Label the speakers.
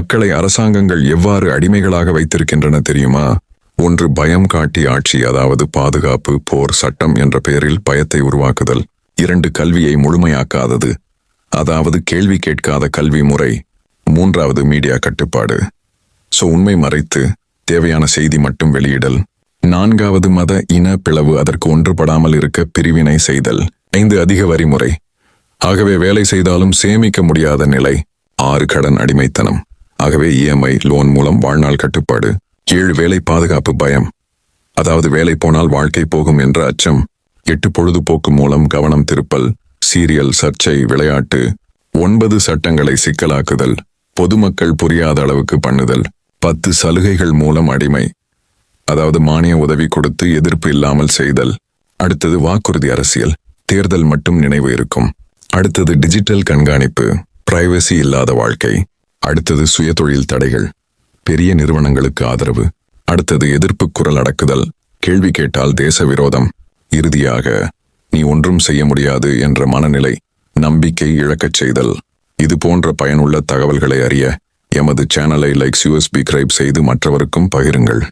Speaker 1: மக்களை அரசாங்கங்கள் எவ்வாறு அடிமைகளாக வைத்திருக்கின்றன தெரியுமா? ஒன்று பயம் காட்டி ஆட்சி அதாவது பாதுகாப்பு போர் சட்டம் என்ற பெயரில் பயத்தை உருவாக்குதல். இரண்டு கல்வியை முழுமையாக்காதது. அதாவது கேள்வி கேட்காத கல்வி முறை. மூன்றாவது மீடியா கட்டுப்பாடு. சோ உண்மை மறைத்து தேவையான செய்தி மட்டும் வெளியிடல். நான்காவது மத இன பிளவு அதற்கு ஒன்றுபடாமல் இருக்க பிரிவினை செய்தல். ஐந்து அதிக வரிமுறை ஆகவே வேலை செய்தாலும் சேமிக்க முடியாத நிலை. ஆறு கடன் அடிமைத்தனம். ஆகவே இஎம்ஐ லோன் மூலம் வாழ்நாள் கட்டுப்பாடு ஏழு வேலை பாதுகாப்பு பயம். அதாவது வேலை போனால் வாழ்க்கை போகும் என்ற அச்சம் எட்டு பொழுதுபோக்கு மூலம் கவனம் திருப்பல் சீரியல் சர்ச்சை விளையாட்டு ஒன்பது சட்டங்களை சிக்கலாக்குதல் பொதுமக்கள் புரியாத அளவுக்கு பண்ணுதல் பத்து சலுகைகள் மூலம் அடிமை. அதாவது மானிய உதவி கொடுத்து எதிர்ப்பு இல்லாமல் செய்தல். அடுத்தது வாக்குறுதி அரசியல் தேர்தல் மட்டும் நினைவு இருக்கும். அடுத்தது டிஜிட்டல் கண்காணிப்பு பிரைவசி இல்லாத வாழ்க்கை. அடுத்தது சுயதொழில் தடைகள். பெரிய நிறுவனங்களுக்கு ஆதரவு. அடுத்தது எதிர்ப்பு குரல் அடக்குதல். கேள்வி கேட்டால் தேச விரோதம். இறுதியாக நீ ஒன்றும் செய்ய முடியாது என்ற மனநிலை. நம்பிக்கை இழக்கச் செய்தல். இது போன்ற பயனுள்ள தகவல்களை அறிய எமது சேனலை லைக் யூஎஸ்பி கிரைப் செய்து மற்றவருக்கும் பகிருங்கள்.